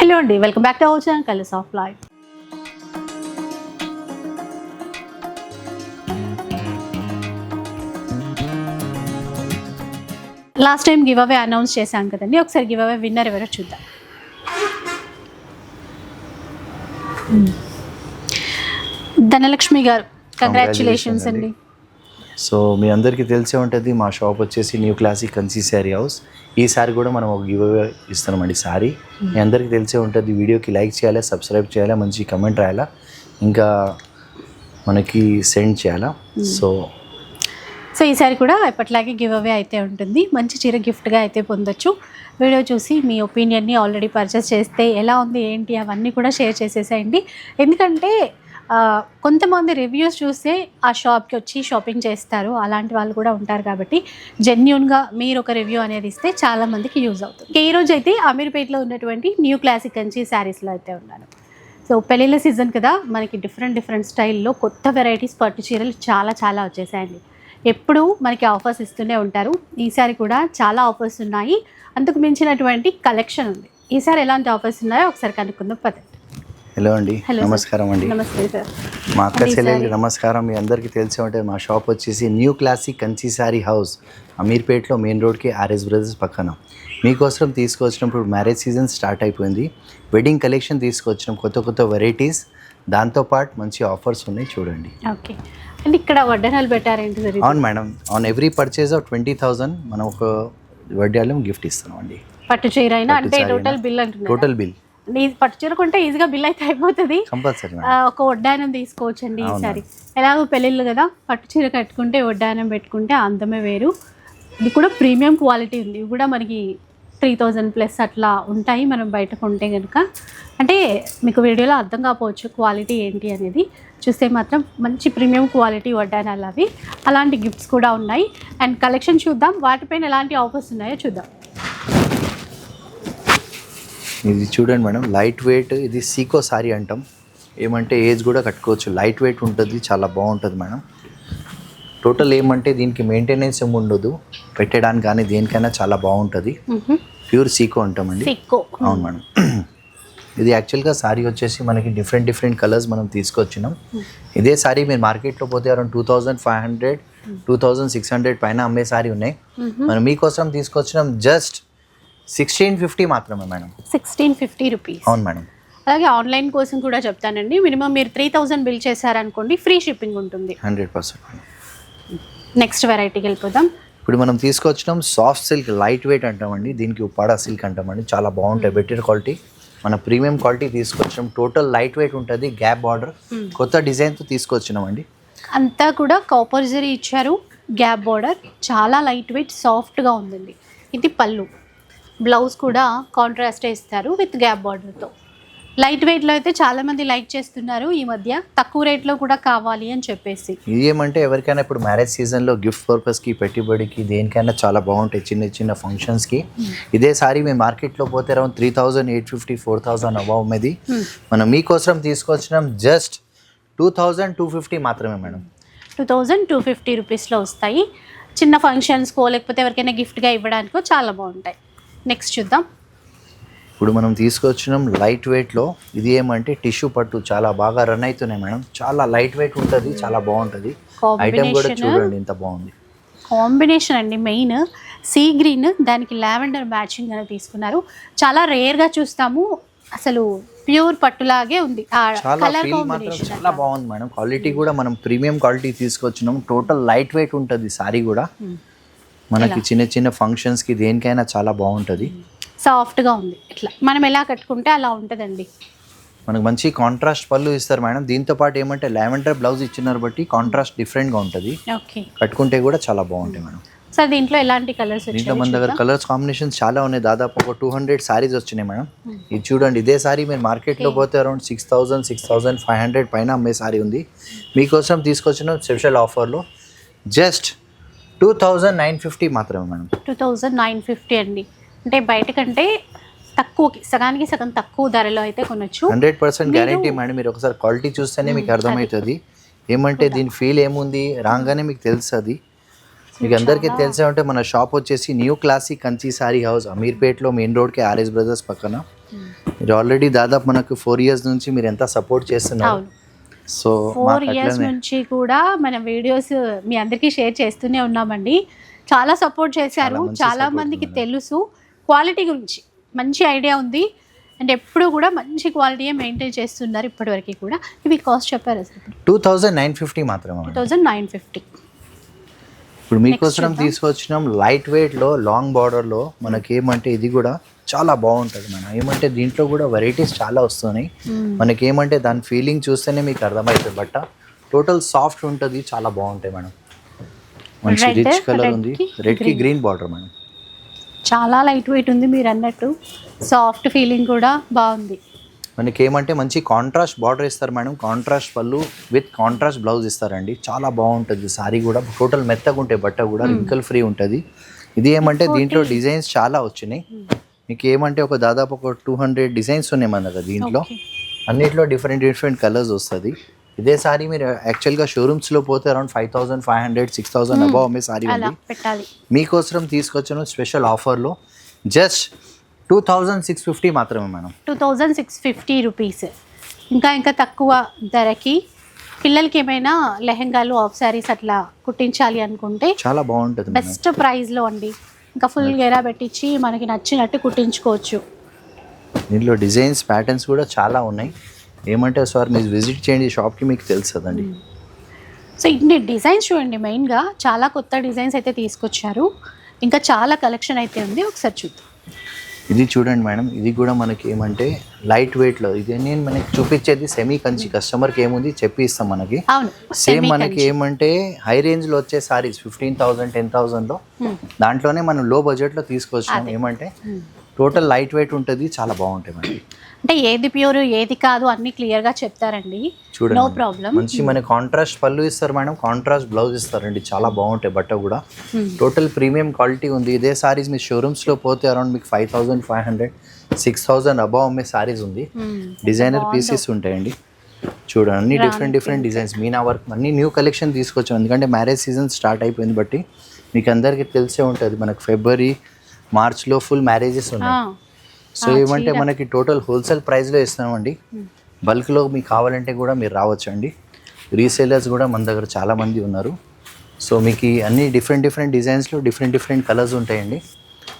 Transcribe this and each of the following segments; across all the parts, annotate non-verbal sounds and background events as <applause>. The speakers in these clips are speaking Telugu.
హలో అండి welcome back to our channel colours of life last time give away announce చేశాం కదండి ఒకసారి గివ్ అవే విన్నర్ ఎవరో చూద్దాం. ధనలక్ష్మి గారు కంగ్రాచులేషన్స్ అండి. సో మీ అందరికీ తెలిసే ఉంటుంది మా షాప్ వచ్చేసి new classic Kanchi sari house. ఈ సారీ కూడా మనం ఒక గివ్ అవే ఇస్తున్నామండి సారీ మీ అందరికీ తెలిసే ఉంటుంది వీడియోకి లైక్ చేయాలి సబ్స్క్రైబ్ చేయాలి మంచి కమెంట్ రాయాలా ఇంకా మనకి సెండ్ చేయాలా. సో సో ఈసారి కూడా ఎప్పటిలాగే గివ్ అవే అయితే ఉంటుంది. మంచి చీర గిఫ్ట్గా అయితే పొందొచ్చు. వీడియో చూసి మీ ఒపీనియన్ని ఆల్రెడీ పర్చేస్ చేస్తే ఎలా ఉంది ఏంటి అవన్నీ కూడా షేర్ చేసేసేయండి. ఎందుకంటే కొంతమంది రివ్యూస్ చూస్తే ఆ షాప్కి వచ్చి షాపింగ్ చేస్తారు. అలాంటి వాళ్ళు కూడా ఉంటారు కాబట్టి జెన్యున్గా మీరు ఒక రివ్యూ అనేది ఇస్తే చాలా మందికి యూజ్ అవుతుంది. ఈ రోజు అయితే అమీర్పేటలో ఉన్నటువంటి న్యూ క్లాసిక్ కంచి శారీస్లో అయితే ఉన్నాను. సో పెళ్ళిళ్ళ సీజన్ కదా మనకి డిఫరెంట్ డిఫరెంట్ స్టైల్లో కొత్త వెరైటీస్ పట్టు చీరలు చాలా చాలా వచ్చేసాయండి. ఎప్పుడు మనకి ఆఫర్స్ ఇస్తూనే ఉంటారు. ఈసారి కూడా చాలా ఆఫర్స్ ఉన్నాయి. అందుకు మించినటువంటి కలెక్షన్ ఉంది. ఈసారి ఎలాంటి ఆఫర్స్ ఉన్నాయో ఒకసారి కనుక్కుందాం. పదండి హలో అండి. నమస్కారం అండి. సార్ మా అక్క చెల్లెలకి సారీ. నమస్కారం. మీ అందరికీ తెలిసే ఉంటుంది మా షాప్ వచ్చేసి new classic Kanchi sari house అమీర్పేట్లో main రోడ్కి ఆర్ఎస్ బ్రదర్స్ పక్కన. మీకోసం తీసుకొచ్చినప్పుడు మ్యారేజ్ సీజన్ స్టార్ట్ అయిపోయింది. వెడ్డింగ్ కలెక్షన్ తీసుకొచ్చినాం కొత్త కొత్త వెరైటీస్ దాంతోపాటు మంచి ఆఫర్స్ ఉన్నాయి చూడండి. ఓకే అండ్ ఇక్కడ వడ్డనాలు పెట్టారేంటి సార్ ఇది? అవును madam. On every purchase of twenty thousand మనం ఒక వడ్డాలం గిఫ్ట్ ఇస్తున్నాం అండి. పట్టు చీర అంటే టోటల్. బిల్ టోటల్ బిల్ ఈ పట్టు చీర కొంటే ఈజీగా బిల్ అయితే అయిపోతుంది. ఒక వడ్డానం తీసుకోవచ్చండి. ఈసారి. ఎలాగో పెళ్ళిళ్ళు కదా పట్టు చీర కట్టుకుంటే వడ్డానం పెట్టుకుంటే అందమే వేరు. ఇది కూడా ప్రీమియం క్వాలిటీ ఉంది. ఇవి కూడా మనకి త్రీ థౌజండ్ ప్లస్ అట్లా ఉంటాయి మనం బయట కొంటే కనుక అంటే మీకు వీడియోలో అర్థం కాకపోవచ్చు క్వాలిటీ ఏంటి అనేది. చూస్తే మాత్రం మంచి ప్రీమియం క్వాలిటీ వడ్డానాలు అవి. అలాంటి గిఫ్ట్స్ కూడా ఉన్నాయి. అండ్ కలెక్షన్ చూద్దాం. వాటిపైన ఎలాంటి ఆఫర్స్ ఉన్నాయో చూద్దాం. ఇది చూడండి మేడం లైట్ వెయిట్ ఇది సీకో సారీ అంటాం. ఏమంటే ఏజ్ కూడా కట్టుకోవచ్చు. లైట్ వెయిట్ ఉంటుంది చాలా బాగుంటుంది మేడం. టోటల్ ఏమంటే దీనికి మెయింటెనెన్స్ ఏమి ఉండదు. పెట్టడానికి కానీ దేనికైనా చాలా బాగుంటుంది. ప్యూర్ సీకో అంటామండి అవును మేడం. ఇది యాక్చువల్గా సారీ వచ్చేసి మనకి డిఫరెంట్ డిఫరెంట్ కలర్స్ మనం తీసుకొచ్చినాం. ఇదే సారీ మీరు మార్కెట్లో పోతే around two thousand five hundred two thousand six hundred పైన అమ్మే సారీ ఉన్నాయి. మనం మీకోసం తీసుకొచ్చినాం జస్ట్ సిక్స్టీన్ ఫిఫ్టీ మాత్రమే మేడం. సిక్స్టీన్ ఫిఫ్టీ రూపీస్ అవును మేడం. అలాగే ఆన్లైన్ కోసం కూడా చెప్తానండి. మినిమం మీరు త్రీ థౌజండ్ బిల్ చేశారనుకోండి ఫ్రీ షిప్పింగ్ ఉంటుంది. హండ్రెడ్ పర్సెంట్ నెక్స్ట్ వెరైటీకి వెళ్ళిపోదాం. ఇప్పుడు మనం తీసుకొచ్చినాం సాఫ్ట్ సిల్క్ లైట్ వెయిట్ అంటామండి. దీనికి ఉప్పాడ సిల్క్ అంటామండి. చాలా బాగుంటాయి. Better quality. మన ప్రీమియం క్వాలిటీ తీసుకొచ్చినాం. టోటల్ లైట్ వెయిట్ ఉంటుంది. Gap border. కొత్త డిజైన్తో తీసుకొచ్చినామండి. అంతా కూడా కాపర్ జరీ ఇచ్చారు. Gap border. చాలా లైట్ వెయిట్ సాఫ్ట్గా ఉందండి. ఇది పళ్ళు. బ్లౌజ్ కూడా కాంట్రాస్ట్ ఇస్తారు విత్ గ్యాప్ బార్డర్తో లైట్ వెయిట్లో అయితే చాలామంది లైక్ చేస్తున్నారు ఈ మధ్య. తక్కువ రేట్లో కూడా కావాలి అని చెప్పేసి. ఇది ఏమంటే ఎవరికైనా ఇప్పుడు మ్యారేజ్ సీజన్లో గిఫ్ట్ పర్పస్కి పెట్టుబడికి దేనికైనా చాలా బాగుంటాయి చిన్న చిన్న ఫంక్షన్స్కి ఇదే సారీ మేము మార్కెట్లో పోతే around three thousand eight fifty four thousand above మీద మనం మీకోసం తీసుకొచ్చినాం just two thousand two fifty మాత్రమే madam. Two thousand two fifty రూపీస్లో వస్తాయి. చిన్న ఫంక్షన్స్కో లేకపోతే ఎవరికైనా గిఫ్ట్గా ఇవ్వడానికో చాలా బాగుంటాయి. నెక్స్ట్ చూద్దాం. ఇప్పుడు మనం తీసుకొచ్చినాం లైట్ వెయిట్లో ఇది ఏమంటే టిష్యూ పట్టు చాలా బాగా రన్ అవుతున్నాయి మేడం చాలా లైట్ వెయిట్ ఉంటుంది చాలా బాగుంటుంది. ఐటమ్ కూడా. చూడండి ఇంత బాగుంది. కాంబినేషన్ అండి మెయిన్ సీ గ్రీన్ దానికి లావెండర్ మ్యాచింగ్ అని తీసుకున్నారు. చాలా రేర్గా చూస్తాము. అసలు ప్యూర్ పట్టులాగే ఉంది. కలర్ కాంబినేషన్ చాలా బాగుంది మేడం క్వాలిటీ కూడా మనం ప్రీమియం క్వాలిటీ తీసుకొచ్చినాం. టోటల్ లైట్ వెయిట్ ఉంటుంది సారీ కూడా. మనకి చిన్న చిన్న ఫంక్షన్స్కి దేనికైనా చాలా బాగుంటుంది. సాఫ్ట్గా ఉంది. ఇట్లా. మనం ఎలా కట్టుకుంటే అలా ఉంటుందండి. మనకు మంచి కాంట్రాస్ట్ పళ్ళు ఇస్తారు మేడం. దీంతో పాటు ఏమంటే లావెండర్ బ్లౌజ్ ఇచ్చినారు బట్టి కాంట్రాస్ట్ డిఫరెంట్గా ఉంటుంది. ఓకే. కట్టుకుంటే కూడా చాలా బాగుంటాయి మేడం. సో దీంట్లో ఎలాంటి కలర్స్ దీంట్లో మన దగ్గర కలర్స్ కాంబినేషన్స్ చాలా ఉన్నాయి. దాదాపు ఒక టూ హండ్రెడ్ సారీస్ వచ్చినాయి మేడం. ఇది చూడండి ఇదే సారీ మీరు మార్కెట్లో పోతే around six thousand six thousand five hundred పైన అమ్మే సారీ ఉంది. మీకోసం తీసుకొచ్చిన స్పెషల్ ఆఫర్లో just two thousand nine fifty madam madam. Two thousand nine fifty అండి. అంటే బయట కంటే తక్కువకి సగానికి సగం తక్కువ ధరలో అయితే కొనొచ్చు. హండ్రెడ్ పర్సెంట్ గ్యారంటీ మేడం మీరు ఒకసారి క్వాలిటీ చూస్తేనే మీకు అర్థమవుతుంది. ఏమంటే దీని ఫీల్ ఏముంది? రాగానే మీకు తెలుస్తుంది మీకు అందరికీ తెలిసే ఉంటే మన షాప్ వచ్చేసి new classic Kanchi sari house అమీర్పేట్లో main రోడ్కి ఆర్ఎస్ బ్రదర్స్ పక్కన. మీరు ఆల్రెడీ దాదాపు మనకు ఫోర్ ఇయర్స్ నుంచి మీరు ఎంత సపోర్ట్ చేస్తున్నారు? సో ఫోర్ ఇయర్స్ నుంచి కూడా మన వీడియోస్ మీ అందరికీ షేర్ చేస్తూనే ఉన్నామండి. చాలా సపోర్ట్ చేశారు. చాలా మందికి. తెలుసు. క్వాలిటీ గురించి మంచి ఐడియా ఉంది. అండ్ ఎప్పుడు కూడా మంచి క్వాలిటీయే మెయింటైన్ చేస్తున్నారు ఇప్పటివరకు కూడా. ఇవి కాస్ట్ చెప్పారు sir two thousand nine fifty మాత్రమే టూ థౌజండ్ నైన్ ఫిఫ్టీ ఇప్పుడు మీకోసం. తీసుకొచ్చినాం లైట్ వెయిట్లో లాంగ్ బార్డర్లో మనకి ఏమంటే ఇది కూడా చాలా బాగుంటుంది మేడం. ఏమంటే దీంట్లో కూడా వెరైటీస్ చాలా వస్తున్నాయి. మనకి ఏమంటే దాని ఫీలింగ్ చూస్తేనే మీకు అర్థమవుతుంది బట్ట టోటల్ సాఫ్ట్ ఉంటుంది చాలా బాగుంటాయి మేడం. మంచి రిచ్ కలర్ ఉంది. కి రెడ్కి. Green border madam. చాలా లైట్ వెయిట్ ఉంది మీరు అన్నట్టు. సాఫ్ట్ ఫీలింగ్ కూడా బాగుంది. మనకి ఏమంటే మంచి కాంట్రాస్ట్ బార్డర్ ఇస్తారు మేడం. కాంట్రాస్ట్ పళ్ళు విత్ కాంట్రాస్ట్ బ్లౌజ్ ఇస్తారండి. చాలా బాగుంటుంది సారీ కూడా. టోటల్ మెత్తగా ఉంటాయి బట్ట కూడా రింకల్ ఫ్రీ ఉంటుంది. ఇది ఏమంటే దీంట్లో డిజైన్స్ చాలా వచ్చినాయి. మీకు ఏమంటే ఒక దాదాపు ఒక టూ హండ్రెడ్ డిజైన్స్ ఉన్నాయి మన దగ్గర దీంట్లో. అన్నిట్లో డిఫరెంట్ డిఫరెంట్ కలర్స్ వస్తుంది. ఇదే సారీ మీరు యాక్చువల్గా షోరూమ్స్లో పోతే around five thousand five hundred six thousand above అమ్మే సారీ ఉంది. మీకోసం తీసుకొచ్చిన స్పెషల్ ఆఫర్లో just two thousand six fifty madam madam. Two thousand six fifty rupees ఇంకా ఇంకా తక్కువ ధరకి పిల్లలకి ఏమైనా లెహెంగాలు ఆఫ్ శారీస్ అట్లా కుట్టించాలి అనుకుంటే చాలా బాగుంటుంది బెస్ట్ ప్రైస్లో అండి. ఇంకా ఫుల్ గెరా పెట్టించి మనకి నచ్చినట్టు కుట్టించుకోవచ్చు. దీంట్లో డిజైన్స్ ప్యాటర్న్స్ కూడా చాలా ఉన్నాయి. ఏమంటే సార్ మీరు విజిట్ చేయండి షాప్కి మీకు తెలుస్తుందండి. సో ఇన్ని డిజైన్స్ చూడండి మెయిన్గా చాలా కొత్త డిజైన్స్ అయితే తీసుకొచ్చారు. ఇంకా చాలా కలెక్షన్ అయితే ఉంది. ఒకసారి చూద్దాం. ఇది చూడండి మేడం ఇది కూడా మనకి ఏమంటే లైట్ వెయిట్లో ఇది నేను మనకి చూపించేది సెమీ కంచి కస్టమర్కి ఏముంది చెప్పి ఇస్తాం మనకి సేమ్ మనకి. ఏమంటే హై రేంజ్లో వచ్చే సారీస్ ఫిఫ్టీన్ థౌసండ్ టెన్ థౌసండ్లో. దాంట్లోనే మనం లో బడ్జెట్లో తీసుకొచ్చినాం అదే. ఏమంటే Hmm. టోటల్ లైట్ వెయిట్ ఉంటుంది చాలా బాగుంటాయి మనకి అంటే ఏది ప్యూర్ ఏది కాదు అన్ని క్లియర్గా చెప్తారండి. నో. ప్రాబ్లం. మంచి మన కాంట్రాస్ట్ పళ్ళు ఇస్తారు మేడం కాంట్రాస్ట్ బ్లౌజ్ ఇస్తారండి చాలా బాగుంటాయి బట్ట కూడా. టోటల్ ప్రీమియం క్వాలిటీ ఉంది. ఇదే సారీస్ మీ షోరూమ్స్లో పోతే అరౌండ్ మీకు five thousand five hundred six thousand above అమ్మే సారీస్ ఉంది. డిజైనర్ పీసెస్ ఉంటాయండి. చూడండి అన్ని different different designs meena work అన్ని న్యూ కలెక్షన్ తీసుకొచ్చాం. ఎందుకంటే మ్యారేజ్ సీజన్ స్టార్ట్ అయిపోయింది బట్టి మీకు అందరికీ తెలిసే ఉంటుంది. మనకు ఫిబ్రవరి మార్చ్లో ఫుల్ మ్యారేజెస్ ఉన్నాయి. సో ఏమంటే మనకి టోటల్ హోల్సేల్ ప్రైస్లో ఇస్తున్నామండి. బల్క్లో మీకు కావాలంటే కూడా మీరు రావచ్చండి. రీసేలర్స్ కూడా మన దగ్గర చాలా మంది ఉన్నారు. సో మీకు అన్ని డిఫరెంట్ డిఫరెంట్ డిజైన్స్లో డిఫరెంట్ డిఫరెంట్ కలర్స్ ఉంటాయండి.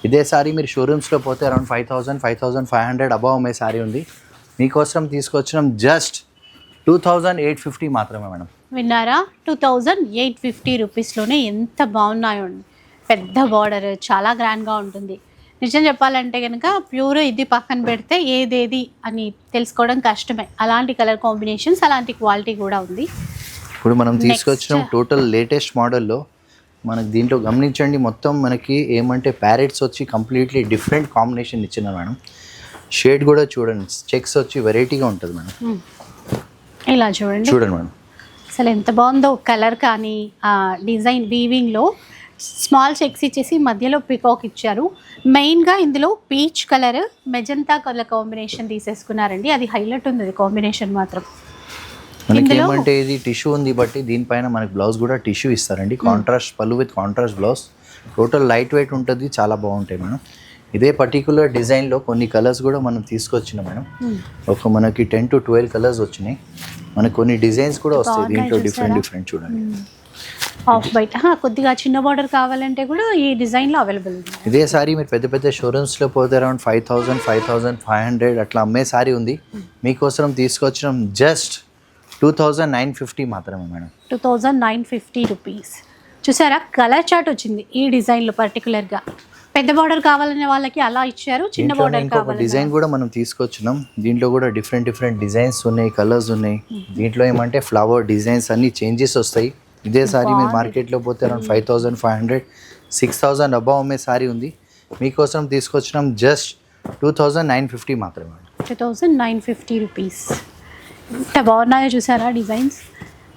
ఇదే సారీ మీరు షోరూమ్స్లో పోతే around five thousand five thousand five hundred above అమ్మే సారీ ఉంది. మీకోసం తీసుకొచ్చినాం just two thousand eight fifty madam madam. విన్నారా? టూ థౌజండ్ ఎయిట్ ఫిఫ్టీ రూపీస్లోనే ఎంత బాగున్నాయో అండి. పెద్ద బార్డర్ చాలా గ్రాండ్గా ఉంటుంది. నిజం చెప్పాలంటే కనుక ప్యూర్ ఇది పక్కన పెడితే ఏదేది అని తెలుసుకోవడం కష్టమే. అలాంటి కలర్ కాంబినేషన్స్ అలాంటి క్వాలిటీ కూడా ఉంది. ఇప్పుడు మనం తీసుకొచ్చినాం టోటల్ లేటెస్ట్ మోడల్లో మనకి దీంట్లో గమనించండి మొత్తం మనకి ఏమంటే ప్యారెట్స్ వచ్చి కంప్లీట్లీ డిఫరెంట్ కాంబినేషన్ ఇచ్చిన మేడం. షేడ్ కూడా చూడండి చెక్స్ వచ్చి వెరైటీగా ఉంటుంది మేడం. మ్మ్. ఇలా చూడండి. చూడండి మేడం. అసలు ఎంత బాగుందో కలర్ కానీ ఆ డిజైన్ వీవింగ్లో స్మాల్ చెక్స్ ఇచ్చేసి మధ్యలో పికాక్ ఇచ్చారు. మెయిన్గా ఇందులో peach colour magenta colour combination తీసేసుకున్నారండి. అది హైలైట్ ఉంది అది కాంబినేషన్ మాత్రం. మనకి ఏమంటే ఇది టిష్యూ ఉంది బట్టి దీనిపైన మనకి బ్లౌజ్ కూడా టిష్యూ ఇస్తారండి. కాంట్రాస్ట్ పళ్ళు with contrast blouse. Total light weight ఉంటుంది చాలా బాగుంటాయి మేడం. ఇదే పర్టికులర్ డిజైన్లో కొన్ని కలర్స్ కూడా మనం తీసుకొచ్చినాం మేడం. ఒక మనకి టెన్ టు ట్వెల్వ్ కలర్స్ వచ్చినాయి. మనకి కొన్ని డిజైన్స్ కూడా వస్తాయి దీంట్లో డిఫరెంట్? డిఫరెంట్ చూడండి. ఆఫ్ బయట కొద్దిగా చిన్న బార్డర్ కావాలంటే కూడా ఈ డిజైన్లో అవైలబుల్ ఉంది. ఇదే సారీ మీరు పెద్ద పెద్ద షోరూమ్స్లో పోతే around five thousand five thousand five hundred అట్లా అమ్మే సారీ ఉంది. మీకోసం తీసుకొచ్చడం just two thousand nine fifty madam madam. Two thousand nine fifty rupees. చూసారా? కలర్ చార్ట్ వచ్చింది ఈ డిజైన్లో పర్టికులర్గా పెద్ద బార్డర్ కావాలనే వాళ్ళకి అలా ఇచ్చారు చిన్న బార్డర్ ఇంకొక డిజైన్ కూడా మనం తీసుకొచ్చినాం. దీంట్లో కూడా డిఫరెంట్ డిఫరెంట్ డిజైన్స్ ఉన్నాయి కలర్స్ ఉన్నాయి. దీంట్లో ఏమంటే ఫ్లవర్ డిజైన్స్ అన్ని చేంజెస్ వస్తాయి. ఇదే సారీ మీరు మార్కెట్లో పోతే around five thousand five hundred six thousand above అమ్మే సారీ ఉంది. మీకోసం తీసుకొచ్చినాం just two thousand nine fifty మాత్రమే two thousand nine fifty rupees ఎంత బాగున్నాయో చూసారా డిజైన్స్?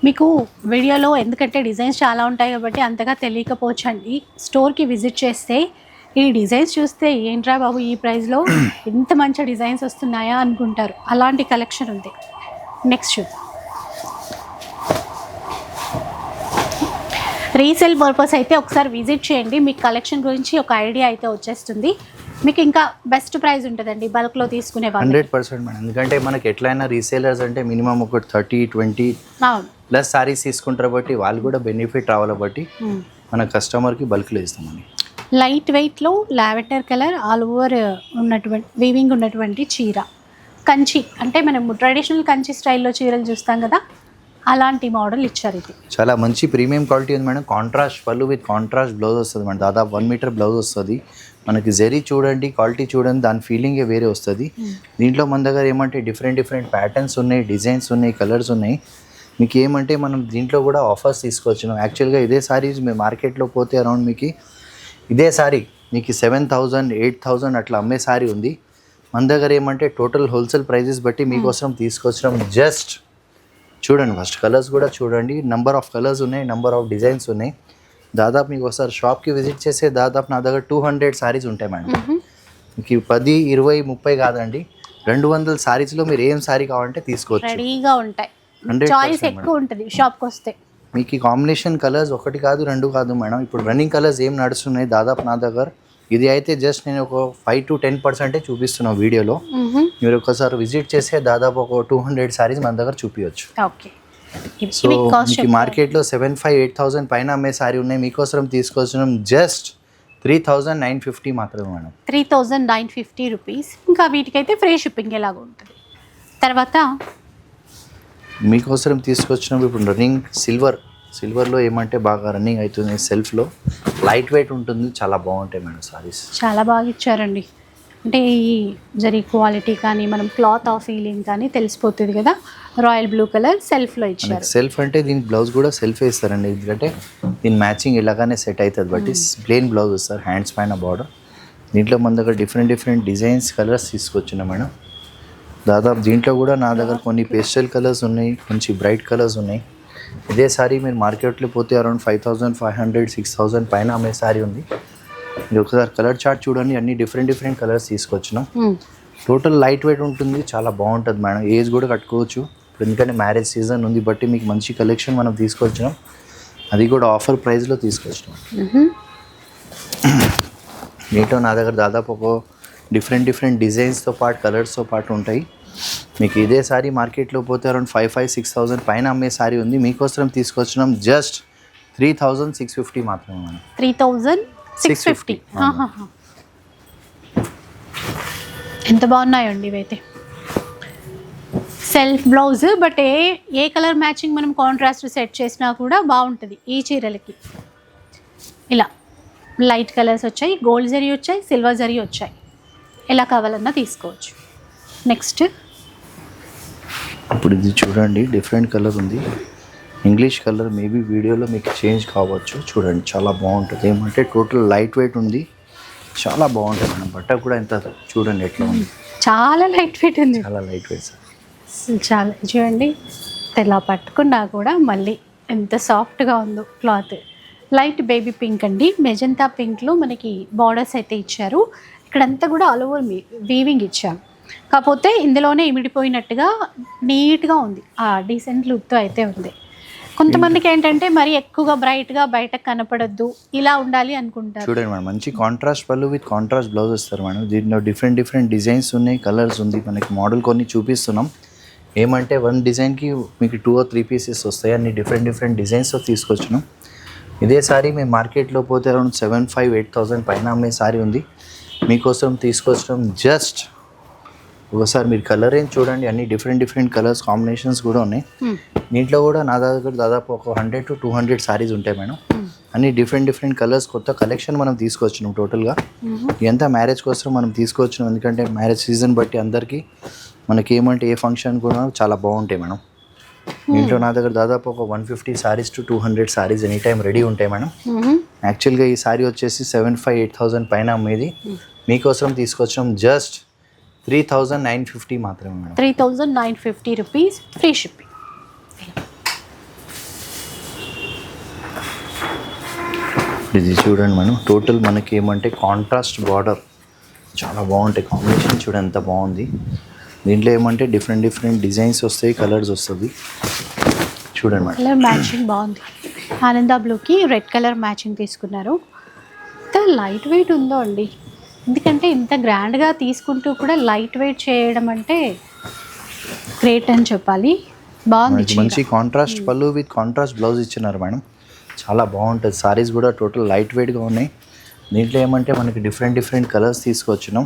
మీకు వీడియోలో ఎందుకంటే డిజైన్స్ చాలా ఉంటాయి కాబట్టి అంతగా తెలియకపోవచ్చు అండి స్టోర్కి విజిట్ చేస్తే ఈ డిజైన్స్ చూస్తే ఏంట్రా బాబు ఈ ప్రైస్లో? ఎంత మంచి డిజైన్స్ వస్తున్నాయా అనుకుంటారు. అలాంటి కలెక్షన్ ఉంది. నెక్స్ట్ చూద్దాం. రీసేల్ పర్పస్ అయితే ఒకసారి విజిట్ చేయండి. మీకు కలెక్షన్ గురించి ఒక ఐడియా అయితే వచ్చేస్తుంది. మీకు ఇంకా బెస్ట్ ప్రైస్ ఉంటుందండి బల్క్లో తీసుకునే హండ్రెడ్ పర్సెంట్ మేడం. ఎందుకంటే మనకి ఎట్లయినా రీసేలర్స్ అంటే మినిమం ఒక థర్టీ ట్వంటీ ప్లస్ సారీస్ తీసుకుంటారు బట్టి వాళ్ళు కూడా బెనిఫిట్ రావాలి బట్టి. మన కస్టమర్కి బల్క్లో ఇస్తామని లైట్ వెయిట్లో లావెండర్ కలర్ ఆల్ ఓవర్ ఉన్నటువంటి వీవింగ్ ఉన్నటువంటి చీర. కంచి అంటే మనం ట్రెడిషనల్ కంచి స్టైల్లో చీరలు చూస్తాం కదా అలాంటి మోడల్ ఇచ్చారు ఇది. చాలా మంచి ప్రీమియం క్వాలిటీ ఉంది మేడం. కాంట్రాస్ట్ పళ్ళు విత్ కాంట్రాస్ట్ బ్లౌజ్ వస్తుంది మేడం. దాదాపు వన్ మీటర్ బ్లౌజ్ వస్తుంది. మనకి జరీ చూడండి క్వాలిటీ చూడండి దాని ఫీలింగే వేరే వస్తుంది. దీంట్లో మన దగ్గర ఏమంటే డిఫరెంట్ డిఫరెంట్ ప్యాటర్న్స్ ఉన్నాయి డిజైన్స్ ఉన్నాయి కలర్స్ ఉన్నాయి. మీకు ఏమంటే మనం దీంట్లో కూడా ఆఫర్స్ తీసుకొచ్చినాం. యాక్చువల్గా ఇదే సారీస్ మీరు మార్కెట్లో పోతే అరౌండ్ మీకు ఇదే సారీ మీకు సెవెన్ థౌజండ్ ఎయిట్ థౌజండ్ అట్లా అమ్మే సారీ ఉంది. మన దగ్గర ఏమంటే టోటల్ హోల్సేల్ ప్రైజెస్ బట్టి మీకోసం తీసుకొచ్చినాం. జస్ట్ చూడండి ఫస్ట్ కలర్స్ కూడా చూడండి. నంబర్ ఆఫ్ కలర్స్ ఉన్నాయి నంబర్ ఆఫ్ డిజైన్స్ ఉన్నాయి. దాదాపు మీకు ఒకసారి షాప్కి విజిట్ చేస్తే దాదాపు నా దగ్గర టూ హండ్రెడ్ సారీస్ ఉంటాయి మేడం. మీకు పది ఇరవై ముప్పై కాదండి. రెండు వందల సారీస్లో మీరు ఏం సారీ కావాలంటే తీసుకోవచ్చు. రెడీగా ఉంటాయి. చాయిస్ ఎక్కువ ఉంటుంది షాప్కి వస్తే. మీకు కాంబినేషన్ కలర్స్ ఒకటి కాదు రెండు కాదు మేడం. ఇప్పుడు రన్నింగ్ కలర్స్ ఏం నడుస్తున్నాయి దాదాపు నా దగ్గర ఇది అయితే జస్ట్ నేను ఒక ఫైవ్ టు టెన్ పర్సెంటే చూపిస్తున్నాను వీడియోలో. మీరు ఒకసారి విజిట్ చేస్తే దాదాపు ఒక టూ హండ్రెడ్ సారీస్ మన దగ్గర చూపించవచ్చు ఓకే. సో మీకు మార్కెట్లో సెవెన్ ఫైవ్ ఎయిట్ థౌసండ్ పైన అమ్మే సారీ ఉన్నాయి. మీకోసం తీసుకొచ్చినాం just three thousand nine fifty మాత్రమే madam. Three thousand nine fifty rupees ఇంకా వీటికైతే ఫ్రీ షిప్పింగ్ ఎలాగో ఉంటుంది. తర్వాత మీకోసం తీసుకొచ్చినాం ఇప్పుడు రన్నింగ్ సిల్వర్ సిల్వర్లో ఏమంటే బాగా రన్నింగ్ అవుతుంది సెల్ఫ్లో లైట్ వెయిట్ ఉంటుంది చాలా బాగుంటాయి మేడం సారీస్ చాలా బాగా ఇచ్చారండి. అంటే ఈ జరీ క్వాలిటీ కానీ మనం క్లాత్ ఆఫ్ ఫీలింగ్ కానీ తెలిసిపోతుంది కదా రాయల్ బ్లూ కలర్ సెల్ఫ్లో ఇచ్చారు. సెల్ఫ్ అంటే దీని బ్లౌజ్ కూడా సెల్ఫ్ వేస్తారండి ఎందుకంటే దీని మ్యాచింగ్ ఇలాగానే సెట్ అవుతుంది. బట్టి ప్లెయిన్ బ్లౌజ్ వస్తారు హ్యాండ్స్ పైన బార్డర్ దీంట్లో మన దగ్గర డిఫరెంట్ డిఫరెంట్ డిజైన్స్ కలర్స్ తీసుకొచ్చిన మేడం. దాదాపు దీంట్లో కూడా నా దగ్గర కొన్ని పేస్టల్ కలర్స్ ఉన్నాయి మంచి బ్రైట్ కలర్స్ ఉన్నాయి. ఇదే సారీ మీరు మార్కెట్లో పోతే around five thousand five hundred six thousand పైన అమ్మే సారీ ఉంది. మీరు ఒకసారి కలర్ చార్ట్ చూడండి అన్ని డిఫరెంట్ డిఫరెంట్ కలర్స్ తీసుకొచ్చినాం. టోటల్ లైట్ వెయిట్ ఉంటుంది చాలా బాగుంటుంది మేడం. ఏజ్ కూడా కట్టుకోవచ్చు. ఇప్పుడు ఎందుకంటే మ్యారేజ్ సీజన్ ఉంది బట్టి మీకు మంచి కలెక్షన్ మనం తీసుకొచ్చినాం. అది కూడా ఆఫర్ ప్రైస్లో తీసుకొచ్చినాం. దీంట్లో నా దగ్గర దాదాపు ఒక డిఫరెంట్ డిఫరెంట్ డిజైన్స్తో పాటు కలర్స్తో పాటు ఉంటాయి. మీకు ఇదే సారీ మార్కెట్లో పోతే around five five six thousand పైన అమ్మే సారీ ఉంది. మీకోసం తీసుకొచ్చినాం just three thousand six fifty మాత్రమే త్రీ థౌజండ్ సిక్స్ ఫిఫ్టీ. 650. ఆహాహా. ఎంత బాగున్నాయండి ఇవైతే self blouse but a a colour matching మనం కాంట్రాస్ట్ సెట్ చేసినా కూడా బాగుంటుంది ఈ చీరలకి. ఇలా లైట్ కలర్స్ వచ్చాయి గోల్డ్ జరీ వచ్చాయి సిల్వర్ జరీ వచ్చాయి. ఎలా కావాలన్నా తీసుకోవచ్చు. నెక్స్ట్ ఇప్పుడు ఇది చూడండి డిఫరెంట్ కలర్ ఉంది. ఇంగ్లీష్ కలర్ మేబీ వీడియోలో మీకు చేంజ్ కావచ్చు. చూడండి చాలా బాగుంటుంది. ఏమంటే టోటల్ లైట్ వెయిట్ ఉంది. చాలా బాగుంటుంది మన. బట్ట కూడా ఎంత చూడండి ఎట్లా ఉంది. చాలా లైట్ వెయిట్ ఉంది. చాలా లైట్ వెయిట్ సార్ చాలా చూడండి ఇలా పట్టుకున్నా కూడా మళ్ళీ ఎంత సాఫ్ట్గా ఉందో క్లాత్ లైట్ బేబీ పింక్ అండి. మెజంతా పింక్లో మనకి బార్డర్స్ అయితే ఇచ్చారు. ఇక్కడంతా కూడా ఆల్ ఓవర్ వీవింగ్ ఇచ్చారు కాకపోతే ఇందులోనే ఇమిడిపోయినట్టుగా నీట్గా ఉంది. ఆ డీసెంట్ లుక్తో అయితే ఉంది. కొంతమందికి ఏంటంటే మరి ఎక్కువగా బ్రైట్గా బయటకు కనపడద్దు ఇలా ఉండాలి అనుకుంటారు. చూడండి మేడం మంచి కాంట్రాస్ట్ పళ్ళు విత్ కాంట్రాస్ట్ బ్లౌజ్ వస్తారు మేడం. దీంట్లో డిఫరెంట్ డిఫరెంట్ డిజైన్స్ ఉన్నాయి కలర్స్ ఉంది. మనకి మోడల్ కొన్ని చూపిస్తున్నాం. ఏమంటే వన్ డిజైన్కి మీకు టూ ఆర్ త్రీ పీసెస్ వస్తాయి. అన్ని డిఫరెంట్ డిఫరెంట్ డిజైన్స్తో తీసుకొచ్చినాం. ఇదే సారీ మేము మార్కెట్లో పోతే around seven five eight thousand పైన అమ్మే సారీ ఉంది. మీకోసం తీసుకొచ్చడం జస్ట్ ఒకసారి మీరు కలర్ ఏం చూడండి అన్ని డిఫరెంట్ డిఫరెంట్ కలర్స్ కాంబినేషన్స్ కూడా ఉన్నాయి. Hmm. దీంట్లో కూడా నా దగ్గర దాదాపు ఒక hundred to two hundred saris ఉంటాయి మేడం. అన్ని డిఫరెంట్ డిఫరెంట్ కలర్స్ కొత్త కలెక్షన్ మనం తీసుకొచ్చినాం టోటల్గా ఎంత మ్యారేజ్ కోసం మనం తీసుకొచ్చినాం ఎందుకంటే మ్యారేజ్ సీజన్ బట్టి అందరికీ మనకి ఏమంటే ఏ ఫంక్షన్ కూడా చాలా బాగుంటాయి మేడం. దీంట్లో నా దగ్గర దాదాపు ఒక one fifty saris to two hundred saris any time ready ఉంటాయి మేడం. యాక్చువల్గా ఈ సారీ వచ్చేసి సెవెన్ ఫైవ్ ఎయిట్ థౌసండ్ పైన అమ్మేది. మీకోసం తీసుకొచ్చాం just three thousand nine fifty మాత్రమే madam. Three thousand nine fifty rupees free shipping. ఇది చూడండి మేడం టోటల్ మనకి ఏమంటే కాంట్రాస్ట్ బార్డర్ చాలా బాగుంటాయి. కాంబినేషన్ చూడండి ఎంత బాగుంది. దీంట్లో ఏమంటే డిఫరెంట్ డిఫరెంట్ డిజైన్స్ వస్తాయి కలర్స్ వస్తుంది చూడండి మేడం. కలర్ మ్యాచింగ్ బాగుంది. ఆనంద బ్లూకి రెడ్ కలర్ మ్యాచింగ్ తీసుకున్నారు. ఎంత లైట్ వెయిట్ ఉందో అండి. ఎందుకంటే ఇంత గ్రాండ్గా తీసుకుంటూ కూడా లైట్ వెయిట్ చేయడం అంటే గ్రేట్ అని చెప్పాలి. బాగుంది మంచి కాంట్రాస్ట్ పళ్ళు విత్ కాంట్రాస్ట్ బ్లౌజ్ ఇచ్చినారు మేడం. చాలా బాగుంటుంది. సారీస్ కూడా టోటల్ లైట్ వెయిట్గా ఉన్నాయి. దీంట్లో ఏమంటే మనకి డిఫరెంట్ డిఫరెంట్ కలర్స్ తీసుకొచ్చినాం.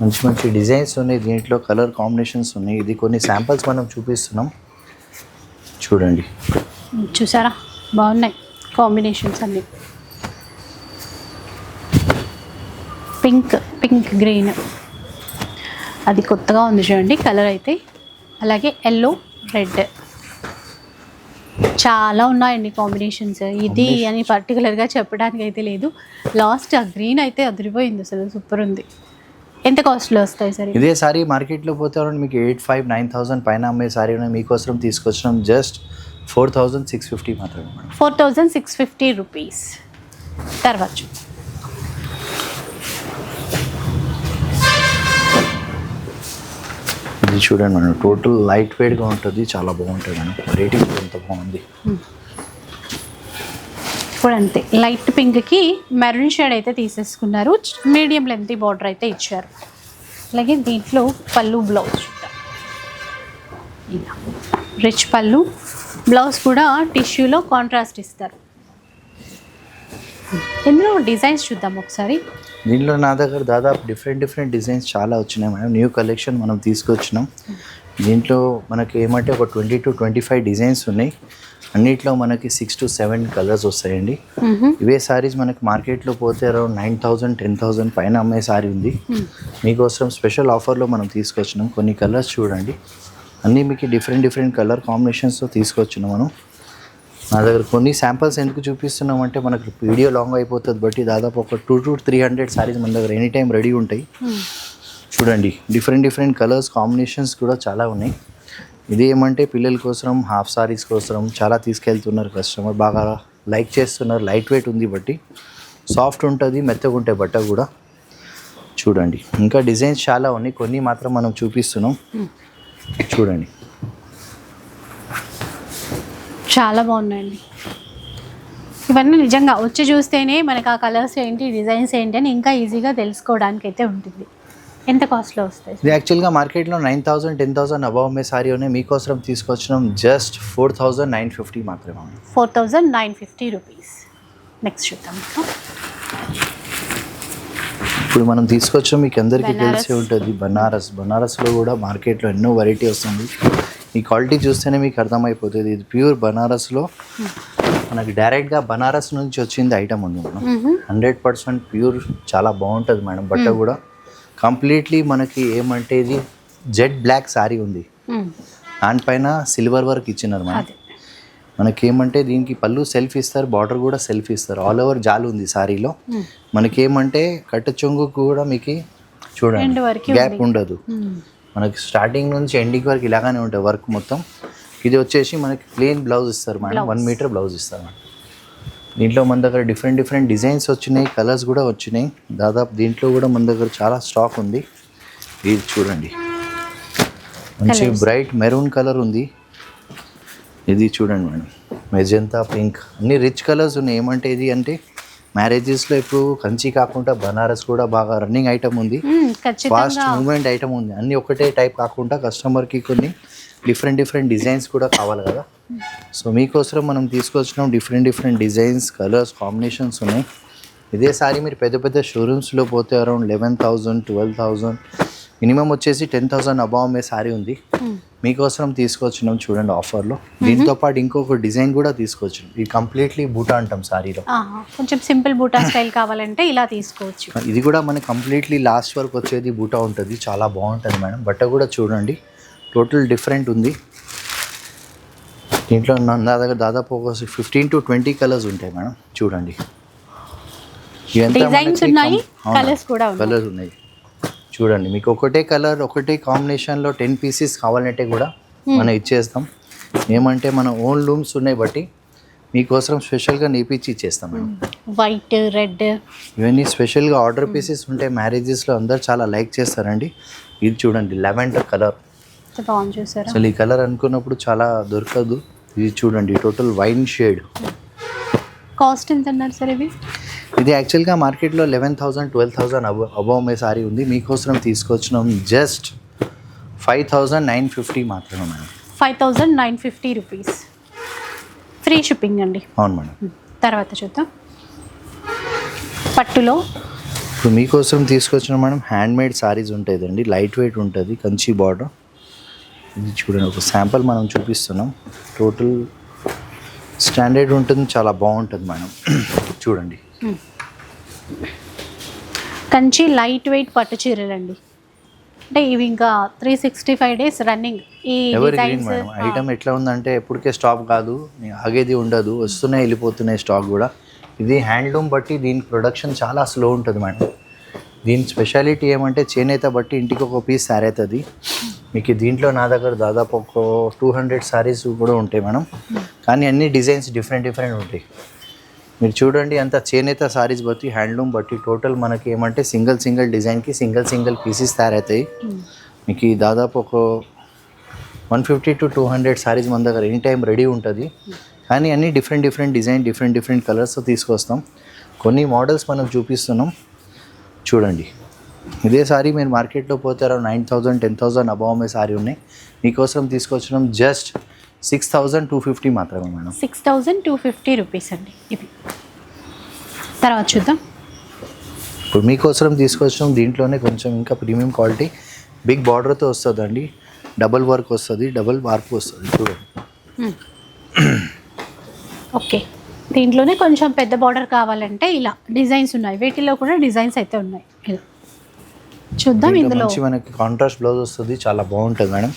మంచి మంచి డిజైన్స్ ఉన్నాయి. దీంట్లో కలర్ కాంబినేషన్స్ ఉన్నాయి. ఇది కొన్ని శాంపిల్స్ మనం చూపిస్తున్నాం. చూడండి. చూసారా? బాగున్నాయి కాంబినేషన్స్ అన్నీ. Pink pink green. అది కొత్తగా ఉంది చూడండి కలర్ అయితే. అలాగే ఎల్లో రెడ్. చాలా ఉన్నాయండి కాంబినేషన్స్. ఇది అని పర్టికులర్గా చెప్పడానికి అయితే లేదు. లాస్ట్ ఆ గ్రీన్ అయితే అదిరిపోయింది అసలు సూపర్ ఉంది. ఎంత కాస్ట్లో వస్తాయి సరే? ఇదే సారీ మార్కెట్లో పోతే మీకు ఎయిట్ ఫైవ్ నైన్ థౌసండ్ పైన అమ్మే సారీ మీకోసం తీసుకొచ్చినాం. Just four thousand six fifty మాత్రమే four thousand six fifty rupees తర్వాత చూడండి మనం. టోటల్ లైట్ వెయిట్గా ఉంటుంది. చాలా బాగుంటుంది మనం రేటింగ్ ఎంత బాగుంది. Hmm. ఇప్పుడు అంతే. లైట్ పింక్కి మెరూన్ షేడ్ అయితే తీసేసుకున్నారు. మీడియం లెంత్ బార్డర్ అయితే ఇచ్చారు. అలాగే దీంట్లో పళ్ళు బ్లౌజ్ చూద్దాం. ఇలా. రిచ్ పళ్ళు. బ్లౌజ్ కూడా టిష్యూలో కాంట్రాస్ట్ ఇస్తారు. Hmm. ఇందులో డిజైన్స్ చూద్దాం ఒకసారి. దీంట్లో నా దగ్గర దాదాపు డిఫరెంట్ డిఫరెంట్ డిజైన్స్ చాలా వచ్చినాయి మేడం. న్యూ కలెక్షన్ మనం తీసుకొచ్చినాం. దీంట్లో మనకి ఏమంటే ఒక twenty to twenty five designs ఉన్నాయి. అన్నిట్లో మనకి సిక్స్ టు సెవెన్ కలర్స్ వస్తాయండి. ఇవే సారీస్ మనకి మార్కెట్లో పోతే around nine thousand ten thousand పైన అమ్మే సారీ ఉంది. మీకోసం స్పెషల్ ఆఫర్లో మనం తీసుకొచ్చినాం. కొన్ని కలర్స్ చూడండి. అన్నీ మీకు డిఫరెంట్ డిఫరెంట్ కలర్ కాంబినేషన్స్తో తీసుకొచ్చినాం మనం. నా దగ్గర కొన్ని శాంపిల్స్ ఎందుకు చూపిస్తున్నాం అంటే మనకు వీడియో లాంగ్ అయిపోతుంది బట్టి దాదాపు ఒక two to three hundred saris మన దగ్గర ఎనీ టైం రెడీ ఉంటాయి చూడండి డిఫరెంట్ డిఫరెంట్ కలర్స్ కాంబినేషన్స్ కూడా చాలా ఉన్నాయి. ఇది ఏమంటే పిల్లల కోసం హాఫ్ సారీస్ కోసం చాలా తీసుకెళ్తున్నారు కస్టమర్ బాగా లైక్ చేస్తున్నారు లైట్ వెయిట్ ఉంది బట్టి. సాఫ్ట్ ఉంటుంది మెత్తగా ఉంటాయి బట్ట కూడా. చూడండి ఇంకా డిజైన్స్ చాలా ఉన్నాయి కొన్ని మాత్రం మనం చూపిస్తున్నాం. చూడండి. చాలా బాగున్నాయండి. ఇవన్నీ నిజంగా వచ్చి చూస్తేనే మనకు ఆ కలర్స్ ఏంటి డిజైన్స్ ఏంటి అని ఇంకా ఈజీగా తెలుసుకోవడానికి అయితే ఉంటుంది. ఎంత కాస్ట్లో వస్తాయి? ఇది యాక్చువల్గా మార్కెట్లో nine thousand ten thousand above అమ్మే సారీ ఉన్నాయి మీకోసం తీసుకొచ్చినాం. Just four thousand nine fifty మాత్రమే four thousand nine fifty rupees. Next చూద్దాం. ఇప్పుడు మనం తీసుకొచ్చాం మీకు అందరికీ. తెలిసి ఉంటుంది. బనారస్. బనారస్లో కూడా మార్కెట్లో ఎన్నో వెరైటీ వస్తుంది. ఈ క్వాలిటీ చూస్తేనే మీకు అర్థమైపోతుంది. ఇది ప్యూర్ బనారస్లో మనకి డైరెక్ట్గా బనారస్ నుంచి వచ్చింది ఐటమ్ ఉంది మేడం. హండ్రెడ్ పర్సెంట్ ప్యూర్ చాలా బాగుంటుంది మేడం. బట్ట కూడా కంప్లీట్లీ మనకి ఏమంటే ఇది జెడ్ బ్లాక్ సారీ ఉంది. దానిపైన సిల్వర్ వర్క్ ఇచ్చినారు మేడం. అదే. మనకి ఏమంటే దీనికి పళ్ళు సెల్ఫ్ ఇస్తారు బార్డర్ కూడా సెల్ఫ్ ఇస్తారు. ఆల్ ఓవర్ జాలు ఉంది సారీలో మ్మ్. మనకి ఏమంటే కట్ట చెంగు కూడా మీకు చూడండి గ్యాప్ ఉండదు. మనకి స్టార్టింగ్ నుంచి ఎండింగ్ వరకు ఇలాగానే ఉంటుంది వర్క్ మొత్తం. ఇది వచ్చేసి మనకి ప్లెయిన్ బ్లౌజ్ ఇస్తారు మేడం. వన్ మీటర్ బ్లౌజ్ ఇస్తారు మేడం దీంట్లో మన దగ్గర డిఫరెంట్ డిఫరెంట్ డిజైన్స్ వచ్చినాయి కలర్స్ కూడా వచ్చినాయి. దాదాపు దీంట్లో కూడా మన దగ్గర చాలా స్టాక్ ఉంది. ఇది చూడండి. మంచి. బ్రైట్ మెరూన్ కలర్ ఉంది. ఇది చూడండి మేడం మెజెంతా పింక్ అన్ని రిచ్ కలర్స్ ఉన్నాయి. ఏమంటే ఇది అంటే మ్యారేజెస్లో ఇప్పుడు కంచి కాకుండా బనారస్ కూడా బాగా రన్నింగ్ ఐటమ్ ఉంది. ఫాస్ట్ మూమెంట్ ఐటమ్ ఉంది. అన్ని ఒకటే టైప్ కాకుండా కస్టమర్కి కొన్ని డిఫరెంట్ డిఫరెంట్ డిజైన్స్ కూడా కావాలి కదా. సో మీకోసం మనం తీసుకొచ్చినాం different different designs colours combinations ఉన్నాయి. ఇదే సారీ మీరు పెద్ద పెద్ద షోరూమ్స్లో పోతే around eleven thousand twelve thousand minimum వచ్చేసి టెన్ థౌసండ్ అబౌవ్ అమ్మే సారీ ఉంది. మీకోసం తీసుకొచ్చినాం చూడండి ఆఫర్లో దీంతో పాటు ఇంకొక డిజైన్ కూడా తీసుకొచ్చాం ఇది కంప్లీట్లీ బూటా అంటాం సారీలో. కొంచెం సింపుల్ బూటా స్టైల్ కావాలంటే ఇలా తీసుకోవచ్చు. ఇది కూడా మనకి కంప్లీట్లీ లాస్ట్ వరకు వచ్చేది బూటా ఉంటుంది. చాలా బాగుంటుంది మేడం. బట్ట కూడా చూడండి. టోటల్ డిఫరెంట్ ఉంది. దీంట్లో నా దగ్గర దాదాపు ఒక ఫిఫ్టీన్ టు ట్వంటీ కలర్స్ ఉంటాయి మేడం. చూడండి. కలర్స్ ఉన్నాయి. చూడండి మీకు ఒకటే కలర్ ఒకటే కాంబినేషన్లో టెన్ పీసెస్ కావాలంటే కూడా మనం ఇచ్చేస్తాం. ఏమంటే మన ఓన్ లూమ్స్ ఉన్నాయి బట్టి మీకోసం స్పెషల్గా నేపించి ఇచ్చేస్తాం మేడం. వైట్ రెడ్ ఇవన్నీ స్పెషల్గా ఆర్డర్ పీసెస్ ఉంటే మ్యారేజెస్లో అందరు చాలా లైక్ చేస్తారండి. ఇది చూడండి లెవెండర్ కలర్ అసలు ఈ కలర్ అనుకున్నప్పుడు చాలా దొరకదు. ఇది చూడండి టోటల్ వైన్ షేడ్ కాస్ట్ ఎంత అన్నారు సార్ ఇవి ఇది యాక్చువల్గా మార్కెట్లో eleven thousand twelve thousand above above మే సారీ ఉంది. మీకోసం తీసుకొచ్చినాం just five thousand nine fifty మాత్రమే madam. Five thousand nine fifty rupees free shipping అండి. అవును మేడం. తర్వాత చూద్దాం. పట్టులో. ఇప్పుడు మీకోసం తీసుకొచ్చిన మేడం. హ్యాండ్ మేడ్ సారీస్ ఉంటుందండి లైట్ వెయిట్ ఉంటుంది. కంచి బార్డర్ ఇది చూడండి ఒక శాంపుల్ మనం చూపిస్తున్నాం. టోటల్ స్టాండర్డ్ ఉంటుంది. చాలా బాగుంటుంది మేడం. <clears throat> చూడండి. కంచి లైట్ వెయిట్ పట్టు చీరలండి. అంటే ఇవి ఇంకా three sixty five days running ఈ ఐటమ్ ఎట్లా ఉందంటే ఎప్పటికే స్టాక్ కాదు. ఆగేది ఉండదు. వస్తున్నాయి వెళ్ళిపోతున్నాయి స్టాక్ కూడా. ఇది హ్యాండ్లూమ్ బట్టి దీని ప్రొడక్షన్ చాలా స్లో ఉంటుంది మేడం. దీని స్పెషాలిటీ ఏమంటే చేనేత బట్టి ఇంటికి ఒక పీస్ సారీ అవుతుంది. మీకు దీంట్లో నా దగ్గర దాదాపు ఒక టూ హండ్రెడ్ సారీస్ కూడా ఉంటాయి మేడం. కానీ అన్ని డిజైన్స్ డిఫరెంట్ డిఫరెంట్ ఉంటాయి. మీరు చూడండి అంత చేనేత సారీస్ బట్టి హ్యాండ్లూమ్ బట్టి టోటల్ మనకి ఏమంటే సింగిల్ సింగిల్ డిజైన్కి సింగిల్ సింగిల్ పీసెస్ తయారవుతాయి. మీకు దాదాపు ఒక one fifty to two hundred saris మన దగ్గర ఎనీ టైం రెడీ ఉంటుంది. కానీ అన్నీ different different design different different కలర్స్తో తీసుకొస్తాం. కొన్ని మోడల్స్ మనం చూపిస్తున్నాం. చూడండి. ఇదే సారీ మీరు మార్కెట్లో పోతే around nine thousand ten thousand above sari ఉన్నాయి. మీకోసం తీసుకొచ్చినాం just six thousand two fifty మాత్రమే madam. Six thousand two fifty rupees అండి ఇవి తర్వాత చూద్దాం. ఇప్పుడు మీకోసం తీసుకొచ్చాం దీంట్లోనే కొంచెం ఇంకా ప్రీమియం క్వాలిటీ. బిగ్ బార్డర్తో వస్తుందండి. డబల్ వర్క్ వస్తుంది డబల్ వార్ప్ వస్తుంది చూడండి. ఓకే దీంట్లోనే కొంచెం పెద్ద బార్డర్ కావాలంటే ఇలా డిజైన్స్ ఉన్నాయి. వీటిలో కూడా డిజైన్స్ అయితే ఉన్నాయి. ఇలా. చూద్దాం ఇందులో. మనకి కాంట్రాస్ట్ బ్లౌజ్ వస్తుంది చాలా బాగుంటుంది మేడం.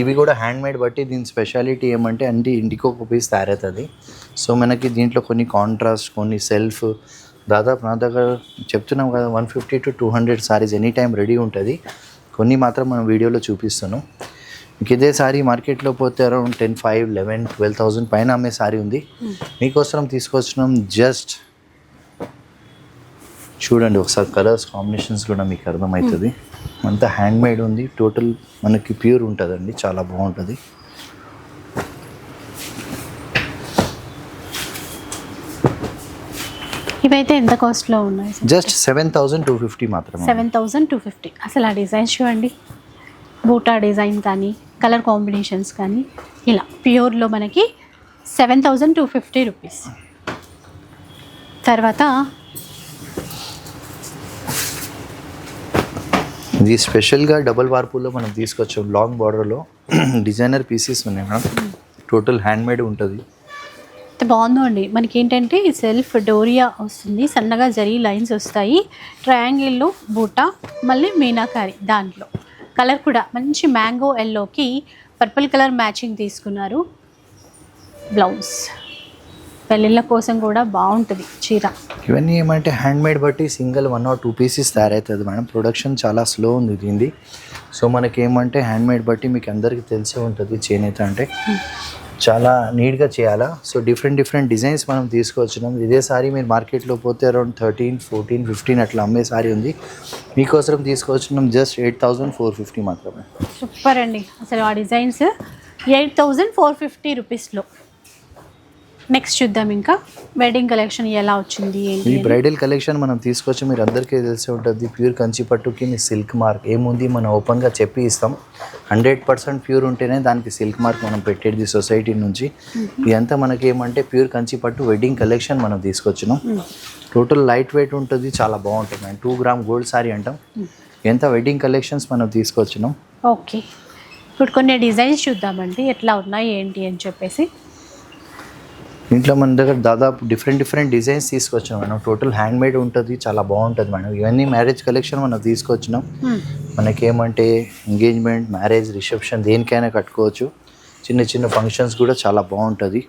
ఇవి కూడా హ్యాండ్ మేడ్ బట్టి దీని స్పెషాలిటీ ఏమంటే అంటే ఇండికో కుపీస్ పీస్ తయారవుతుంది. సో మనకి దీంట్లో కొన్ని కాంట్రాస్ట్ కొన్ని సెల్ఫ్ దాదాపు నా దగ్గర చెప్తున్నాం కదా one fifty to two hundred saris any time ready ఉంటుంది. కొన్ని మాత్రం మనం వీడియోలో చూపిస్తున్నాం మీకు ఇదే సారీ మార్కెట్లో పోతే around ten five eleven twelve thousand పైన అమ్మే సారీ ఉంది. మీకోసం తీసుకొచ్చినాం జస్ట్ చూడండి ఒకసారి కలర్స్ కాంబినేషన్స్ కూడా మీకు అర్థమవుతుంది. అంతా హ్యాండ్ మేడ్ ఉంది. టోటల్ మనకి ప్యూర్ ఉంటుందండి. చాలా బాగుంటుంది. ఇవైతే ఎంత కాస్ట్లో ఉన్నాయి? Just seven thousand two fifty మాత్రమే. సెవెన్ థౌజండ్ టూ ఫిఫ్టీ అసలు ఆ డిజైన్స్ చూడండి. బూటా డిజైన్ కానీ కలర్ కాంబినేషన్స్ కానీ ఇలా ప్యూర్లో మనకి seven thousand two fifty rupees తర్వాత ఇది స్పెషల్గా డబల్ వార్పుల్లో మనం తీసుకొచ్చాం. లాంగ్ బార్డర్లో <clears throat> డిజైనర్ పీసెస్ ఉన్నాయి మేడం. టోటల్ హ్యాండ్మేడ్ ఉంటుంది. అయితే బాగుందో అండి మనకి ఏంటంటే సెల్ఫ్ డోరియా వస్తుంది. సన్నగా జరీ లైన్స్ వస్తాయి. ట్రయాంగిల్లో బూటా మళ్ళీ మీనాకారి దాంట్లో. కలర్ కూడా మంచి మ్యాంగో ఎల్లోకి పర్పుల్ కలర్ మ్యాచింగ్ తీసుకున్నారు. బ్లౌజ్. పెళ్ళిళ్ళ కోసం కూడా బాగుంటుంది చీర. ఇవన్నీ ఏమంటే హ్యాండ్ మేడ్ బట్టి single one or two pieces తయారవుతుంది మేడం. ప్రొడక్షన్ చాలా స్లో ఉంది దీనిది. సో మనకి ఏమంటే హ్యాండ్ మేడ్ బట్టి మీకు అందరికీ తెలిసే ఉంటుంది చేనేత అంటే. చాలా నీట్గా చేయాలా? సో డిఫరెంట్ డిఫరెంట్ డిజైన్స్ మనం తీసుకొచ్చినాం. ఇదే సారీ మీరు మార్కెట్లో పోతే అరౌండ్ థర్టీన్ ఫోర్టీన్ ఫిఫ్టీన్ అట్లా అమ్మే సారీ ఉంది. మీకోసం తీసుకొచ్చినాం just eight thousand four fifty మాత్రమే. సూపర్ అండి. అసలు ఆ designs eight thousand four fifty రూపీస్లో నెక్స్ట్ చూద్దాం ఇంకా. వెడ్డింగ్ కలెక్షన్ ఎలా వచ్చింది ఈ. బ్రైడల్ కలెక్షన్ మనం తీసుకొచ్చి మీరు అందరికీ తెలిసే ఉంటుంది. ప్యూర్ కంచి పట్టుకి మీ సిల్క్ మార్క్ ఏముంది? మనం ఓపెన్గా చెప్పి ఇస్తాం. హండ్రెడ్ పర్సెంట్ ప్యూర్ ఉంటేనే దానికి సిల్క్ మార్క్ మనం పెట్టేది సొసైటీ నుంచి. ఇదంతా మనకి ఏమంటే ప్యూర్ కంచి పట్టు వెడ్డింగ్ కలెక్షన్ మనం తీసుకొచ్చినాం. టోటల్ లైట్ వెయిట్ ఉంటుంది. చాలా బాగుంటుంది. And two gram gold sari అంటాం. ఎంత వెడ్డింగ్ కలెక్షన్స్ మనం తీసుకొచ్చినాం? ఓకే ఇప్పుడు కొన్ని డిజైన్స్ చూద్దామండి. ఎట్లా ఉన్నాయి ఏంటి అని చెప్పేసి. ఇంట్లో మన దగ్గర దాదాపు డిఫరెంట్ డిఫరెంట్ డిజైన్స్ తీసుకొచ్చాం మేడం టోటల్ హ్యాండ్ మేడ్ ఉంటుంది చాలా బాగుంటుంది మేడం. ఇవన్నీ మ్యారేజ్ కలెక్షన్ మనం తీసుకొచ్చినాం. మనకేమంటే ఎంగేజ్మెంట్ మ్యారేజ్ రిసెప్షన్ దేనికైనా కట్టుకోవచ్చు. చిన్న చిన్న ఫంక్షన్స్ కూడా చాలా బాగుంటుంది.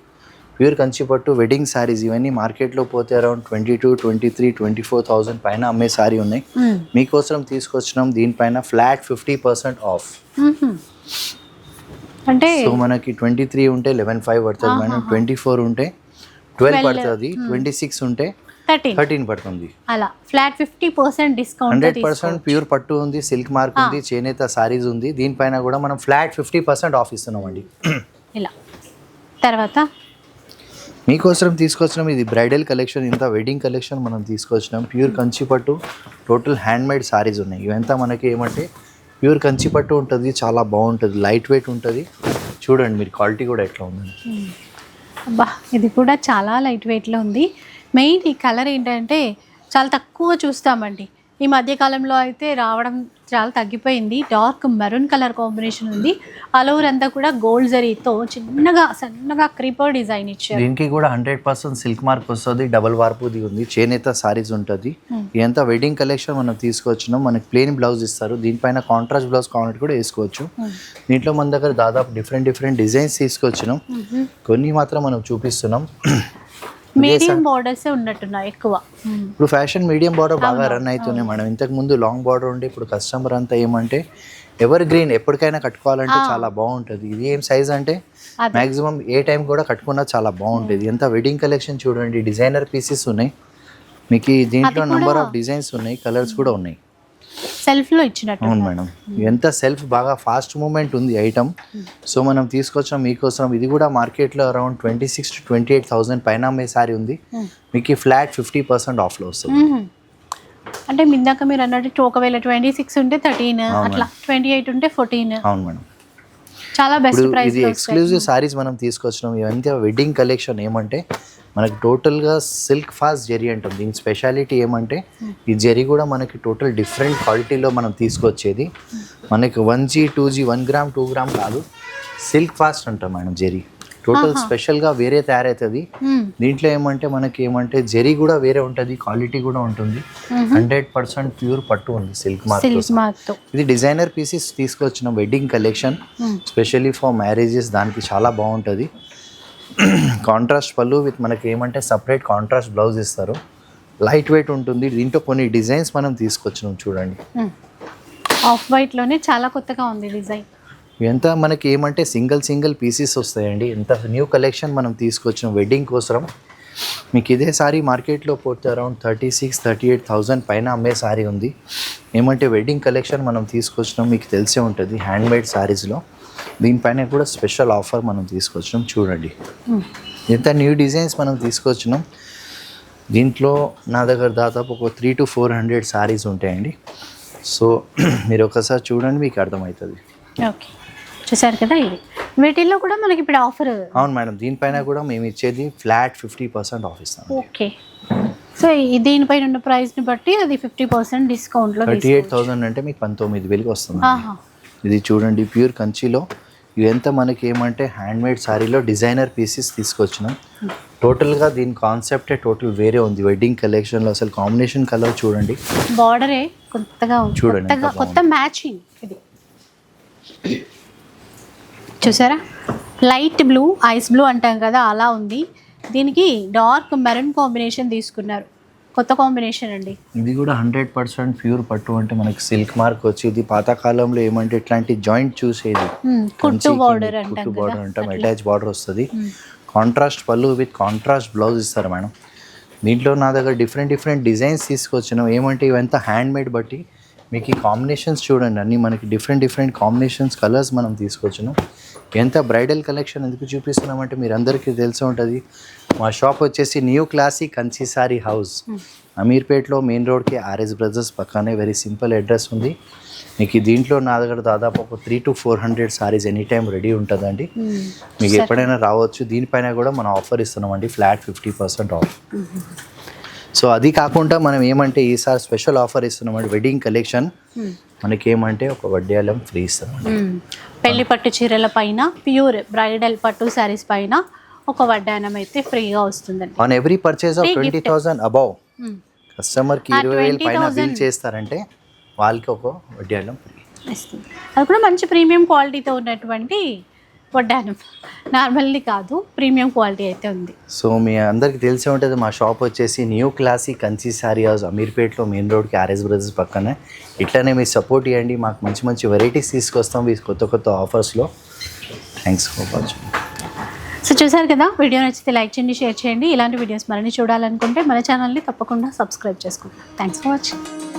ప్యూర్ కంచిపట్టు వెడ్డింగ్ శారీస్ ఇవన్నీ మార్కెట్లో పోతే around twenty two twenty three twenty four thousand పైన అమ్మే సారీ ఉన్నాయి. మ్మ్. మీకోసం తీసుకొచ్చినాం దీనిపైన ఫ్లాట్ ఫిఫ్టీ పర్సెంట్ ఆఫ్. అంటే సో మనకి ట్వంటీ త్రీ ఉంటే లెవెన్ ఫైవ్ పడుతుంది మేడం. ట్వంటీ ఫోర్ ఉంటే ట్వెల్వ్ పడుతుంది. ట్వంటీ సిక్స్ ఉంటే థర్టీన్ పడుతుంది. అలా. Flat fifty percent discount hundred percent pure పట్టు ఉంది సిల్క్ మార్క్ ఉంది చేనేత సారీస్ ఉంది. దీనిపైన కూడా మనం ఫ్లాట్ ఫిఫ్టీ పర్సెంట్ ఆఫ్ ఇస్తున్నామండి. <clears throat> ఇలా. తర్వాత? మీకోసం తీసుకొచ్చినాం. ఇది బ్రైడల్ కలెక్షన్ ఇంత వెడ్డింగ్ కలెక్షన్ మనం తీసుకొచ్చినాం. ప్యూర్ కంచి పట్టు టోటల్ హ్యాండ్ మేడ్ సారీస్ ఉన్నాయి. ఇవంతా మనకి ఏమంటే ప్యూర్ కంచి పట్టు ఉంటుంది చాలా బాగుంటుంది లైట్ వెయిట్ ఉంటుంది. చూడండి మీరు క్వాలిటీ కూడా ఎట్లా ఉందండి. అబ్బా ఇది కూడా చాలా లైట్ వెయిట్లో ఉంది. మెయిన్ ఈ కలర్ ఏంటంటే చాలా తక్కువ చూస్తామండి. ఈ మధ్య కాలంలో అయితే రావడం చాలా తగ్గిపోయింది. డార్క్ మెరూన్ కలర్ కాంబినేషన్ ఉంది. ఆల్ ఓవర్ అంతా కూడా గోల్డ్ జరీతో చిన్నగా సన్నగా క్రీపర్ డిజైన్ ఇచ్చారు. దీనికి కూడా హండ్రెడ్ పర్సెంట్ సిల్క్ మార్క్ వస్తుంది. డబల్ వార్పుది ఉంది. చేనేత సారీస్ ఉంటుంది. ఇదంతా వెడ్డింగ్ కలెక్షన్ మనం తీసుకొచ్చినాం. మనకి ప్లెయిన్ బ్లౌజ్ ఇస్తారు. దీనిపైన కాంట్రాస్ట్ బ్లౌజ్ కావాలంటే కూడా వేసుకోవచ్చు. దీంట్లో మన దగ్గర దాదాపు డిఫరెంట్ డిఫరెంట్ డిజైన్స్ తీసుకొచ్చినాం. కొన్ని మాత్రం మనం చూపిస్తున్నాం. మీడియం బార్డర్స్ ఉన్నట్టున్నాయి ఎక్కువ. ఇప్పుడు ఫ్యాషన్ మీడియం బార్డర్ బాగా రన్ అవుతున్నాయి మేడం. ఇంతకు ముందు లాంగ్ బార్డర్ ఉండే ఇప్పుడు కస్టమర్ అంతా ఏమంటే ఎవర్ గ్రీన్ ఎప్పటికైనా కట్టుకోవాలంటే చాలా బాగుంటుంది. ఇది ఏం సైజ్ అంటే. మాక్సిమం ఏ టైం కూడా కట్టుకున్నా చాలా బాగుంటుంది. ఎంత వెడ్డింగ్ కలెక్షన్ చూడండి డిజైనర్ పీసెస్ ఉన్నాయి. మీకు దీంట్లో నెంబర్ ఆఫ్ డిజైన్స్ ఉన్నాయి కలర్స్ కూడా ఉన్నాయి. సెల్ఫ్లో ఇచ్చినట్టు అవును మేడం. ఎంత సెల్ఫ్ బాగా ఫాస్ట్ మూమెంట్ ఉంది ఐటమ్. సో మనం తీసుకొచ్చాం మీకోసం. ఇది కూడా మార్కెట్లో around twenty six to twenty eight thousand పైన అమ్మే సారీ ఉంది. మీకు ఈ ఫ్లాట్ ఫిఫ్టీ పర్సెంట్ ఆఫ్లో వస్తుంది. అంటే ఇందాక మీరు అన్నట్టు ఒకవేళ ట్వంటీ సిక్స్ ఉంటే థర్టీన్ అట్లా ట్వంటీ ఎయిట్ ఉంటే ఫోర్టీన్. అవును మేడం. చాలా బెస్ట్ ప్రైస్ ఇది ఎక్స్క్లూజివ్ సారీస్ మనం తీసుకొచ్చినాం. ఇవంతా వెడ్డింగ్ కలెక్షన్ ఏమంటే మనకి టోటల్గా సిల్క్ ఫాస్ట్ జెరీ అంటాం దీని స్పెషాలిటీ ఏమంటే ఈ జెరీ కూడా మనకి టోటల్ డిఫరెంట్ క్వాలిటీలో మనం తీసుకొచ్చేది. మనకి one G two G one gram two gram కాదు. సిల్క్ ఫాస్ట్ అంటాం మేడం జెరీ టోటల్ స్పెషల్గా వేరే తయారవుతుంది. దీంట్లో ఏమంటే మనకి ఏమంటే జెరీ కూడా వేరే ఉంటుంది క్వాలిటీ కూడా ఉంటుంది. హండ్రెడ్ పర్సెంట్ ప్యూర్ పట్టు ఉంది సిల్క్ మార్క్ ఇది డిజైనర్ పీసెస్ తీసుకొచ్చిన wedding collection. Specially for marriages దానికి చాలా బాగుంటుంది. <clears throat> కాంట్రాస్ట్ పళ్ళు విత్ మనకి ఏమంటే సపరేట్ కాంట్రాస్ట్ బ్లౌజ్ ఇస్తారు. లైట్ వెయిట్ ఉంటుంది. దీంట్లో కొన్ని డిజైన్స్ మనం తీసుకొచ్చినాం చూడండి. ఆఫ్ వైట్లోనే చాలా కొత్తగా ఉంది డిజైన్. ఎంత మనకి ఏమంటే సింగిల్ సింగిల్ పీసెస్ వస్తాయండి. ఎంత న్యూ కలెక్షన్ మనం తీసుకొచ్చిన వెడ్డింగ్ కోసం మీకు ఇదే సారీ మార్కెట్లో పోతే around thirty six thirty eight thousand పైన అమ్మే సారీ ఉంది. ఏమంటే వెడ్డింగ్ కలెక్షన్ మనం తీసుకొచ్చినాం మీకు తెలిసే ఉంటుంది హ్యాండ్మేడ్ శారీస్లో సారీస్లో దీనిపైన కూడా స్పెషల్ ఆఫర్ మనం తీసుకొచ్చినాం చూడండి. ఎంత న్యూ డిజైన్స్ మనం తీసుకొచ్చినాం. దీంట్లో నా దగ్గర దాదాపు ఒక three to four hundred saris ఉంటాయండి. సో <clears throat> మీరు ఒకసారి చూడండి మీకు అర్థమవుతుంది. ఓకే చూసారు కదా ఇది. వీటిల్లో కూడా మనకి ఇప్పుడు ఆఫర్ అవును మేడం దీనిపైన కూడా మేము ఇచ్చేది ఫ్లాట్ ఫిఫ్టీ పర్సెంట్ ఆఫ్ ఇస్తాం. ఓకే సో ఈ దీనిపైన ఉన్న ప్రైస్ని బట్టి అది ఫిఫ్టీ పర్సెంట్ డిస్కౌంట్లో థర్టీ ఎయిట్ థౌసండ్ అంటే మీకు పంతొమ్మిది వేలకి వస్తుంది. ఇది చూడండి ప్యూర్ కంచిలో ఇవంతా మనకి ఏమంటే హ్యాండ్ మేడ్ సారీలో డిజైనర్ పీసెస్ తీసుకొచ్చినాం. టోటల్గా దీని కాన్సెప్టే టోటల్ వేరే ఉంది. వెడ్డింగ్ కలెక్షన్లో అసలు కాంబినేషన్ కలర్ చూడండి. బార్డరే కొత్తగా చూడండి కొత్త మ్యాచింగ్ ఇది. చూసారా? లైట్ బ్లూ ఐస్ బ్లూ అంటాం కదా అలా ఉంది. దీనికి డార్క్ మెరూన్ కాంబినేషన్ తీసుకున్నారు. కొత్త కాంబినేషన్ అండి. ఇది కూడా హండ్రెడ్ పర్సెంట్ ప్యూర్ పట్టు అంటే మనకి సిల్క్ మార్క్ వచ్చి ఇది పాతకాలంలో ఏమంటే ఇట్లాంటి జాయింట్ చూసేది. కుట్టు బార్డర్ కుట్టు బార్డర్ అంటాం అటాచ్ బార్డర్ వస్తుంది. కాంట్రాస్ట్ పళ్ళు విత్ కాంట్రాస్ట్ బ్లౌజ్ ఇస్తారు మేడం. దీంట్లో నా దగ్గర డిఫరెంట్ డిఫరెంట్ డిజైన్స్ తీసుకొచ్చినాం. ఏమంటే ఇవంతా హ్యాండ్ మేడ్ బట్టి మీకు ఈ కాంబినేషన్స్ చూడండి. అన్ని మనకి డిఫరెంట్ డిఫరెంట్ కాంబినేషన్స్ కలర్స్ మనం తీసుకొచ్చినాం. ఎంత బ్రైడల్ కలెక్షన్ ఎందుకు చూపిస్తున్నామంటే మీరు అందరికీ తెలిసి ఉంటుంది. మా షాప్ వచ్చేసి new classic Kanchi sari house అమీర్పేట్లో main రోడ్కి ఆర్ఎస్ బ్రదర్స్ పక్కనే వెరీ సింపుల్ అడ్రస్ ఉంది. మీకు దీంట్లో నా దగ్గర దాదాపు ఒక three two four hundred saris any time ready ఉంటుందండి. మీకు ఎప్పుడైనా రావచ్చు. దీనిపైన కూడా మనం ఆఫర్ ఇస్తున్నామండి. Flat fifty percent off so అది కాకుండా మనం ఏమంటే ఈసారి స్పెషల్ ఆఫర్ ఇస్తున్నామండి వెడ్డింగ్ కలెక్షన్ మ్మ్. మనకి ఏమంటే ఒక వడ్డేలం ఫ్రీ ఇస్తామండి మ్మ్. పెళ్ళి పట్టు చీరల పైన ప్యూర్ బ్రైడల్ పట్టు శారీస్ పైన ఒక వడ్డానం అయితే ఫ్రీగా వస్తుందండి on every purchase of twenty. Thousand above hmm. కస్టమర్కి ఆ ఇరవై వేలు పైన 20,000 బిల్ చేస్తారంటే వాళ్ళకి ఒక వడ్డేలం ఫ్రీ అది కూడా మంచి ప్రీమియం క్వాలిటీతో ఉన్నటువంటి వడ్డానం నార్మల్లీ కాదు ప్రీమియం క్వాలిటీ అయితే ఉంది. సో మీ అందరికి తెలిసే ఉంటుంది మా షాప్ వచ్చేసి new classic Kanchi sari house అమీర్పేట్లో main రోడ్కి ఆర్ఎస్ బ్రదర్స్ పక్కనే. ఇట్లానే మీరు సపోర్ట్ ఇవ్వండి మాకు మంచి మంచి వెరైటీస్ తీసుకొస్తాం ఈ కొత్త కొత్త ఆఫర్స్లో. థ్యాంక్స్ ఫర్ వాచింగ్ సో చూసారు కదా వీడియో నచ్చితే లైక్ చేయండి షేర్ చేయండి. ఇలాంటి వీడియోస్ మరిన్ని చూడాలనుకుంటే మన ఛానల్ని తప్పకుండా సబ్స్క్రైబ్ చేసుకోండి. Thanks for watching